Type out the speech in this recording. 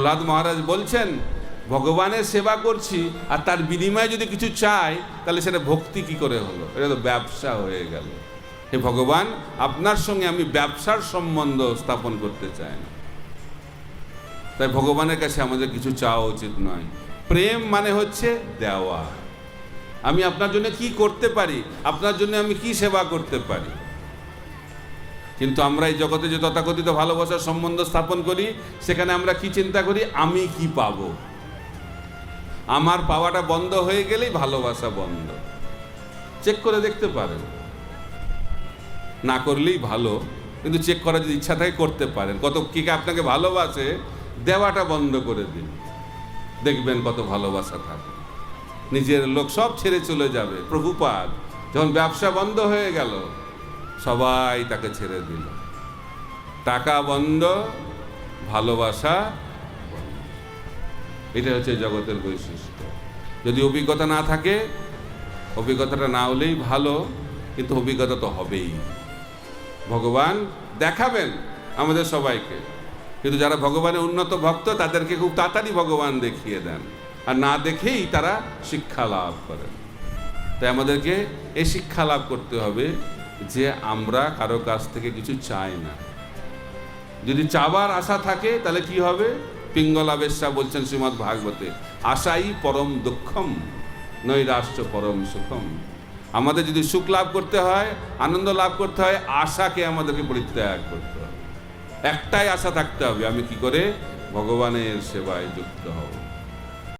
প্রহ্লাদ মহারাজ বলছেন, ভগবানের সেবা করছি আর তার বিনিময়ে যদি কিছু চাই, তাহলে সেটা ভক্তি কি করে হলো? এটা তো ব্যবসা হয়ে গেল। হে ভগবান, আপনার সঙ্গে আমি ব্যবসার সম্বন্ধ স্থাপন করতে চাই না। তাই ভগবানের কাছে আমাদের কিছু চাওয়া উচিত নয়। প্রেম মানে হচ্ছে দেওয়া। আমি আপনার জন্য কি করতে পারি? আপনার জন্য আমি কি সেবা করতে পারি? কিন্তু আমরা এই জগতে যে তথাকথিত ভালোবাসার সম্বন্ধ স্থাপন করি, সেখানে আমরা কি চিন্তা করি? আমি কি পাব? আমার পাওয়াটা বন্ধ হয়ে গেলেই ভালোবাসা বন্ধ। চেক করে দেখতে পারেন। না করলেই ভালো, কিন্তু চেক করার যদি ইচ্ছা থাকে করতে পারেন। কত কে আপনাকে ভালোবাসে, দেওয়াটা বন্ধ করে দিন। দেখবেন কত ভালোবাসা থাকে। নিজের লোক সব ছেড়ে চলে যাবে। প্রভুপাদ, যখন ব্যবসা বন্ধ হয়ে গেল সবাই তাকে ছেড়ে দিল। টাকা বন্ধ, ভালোবাসা এটা হচ্ছে জগতের বৈশিষ্ট্য। যদি অভিজ্ঞতা না থাকে, অভিজ্ঞতাটা না হলেই ভালো, কিন্তু অভিজ্ঞতা তো হবেই। ভগবান দেখাবেন আমাদের সবাইকে। কিন্তু যারা ভগবানের উন্নত ভক্ত, তাদেরকে খুব তাড়াতাড়ি ভগবান দেখিয়ে দেন। আর না দেখেই তারা শিক্ষা লাভ করেন। তাই আমাদেরকে এই শিক্ষা লাভ করতে হবে। যে আমরা কারও কাছ থেকে কিছু চাই না। যদি চাবার আশা থাকে, তাহলে কি হবে? পিঙ্গলাবেশা বলছেন শ্রীমৎ ভাগবতে, আশাই পরম দুঃখম নৈরাষ্ট্র পরম সুখম। আমাদের যদি সুখ লাভ করতে হয়, আনন্দ লাভ করতে হয়, আশাকে আমাদেরকে পরিত্যাগ করতে হবে। একটাই আশা থাকতে হবে, আমি কি করে? ভগবানের সেবায় যুক্ত হব।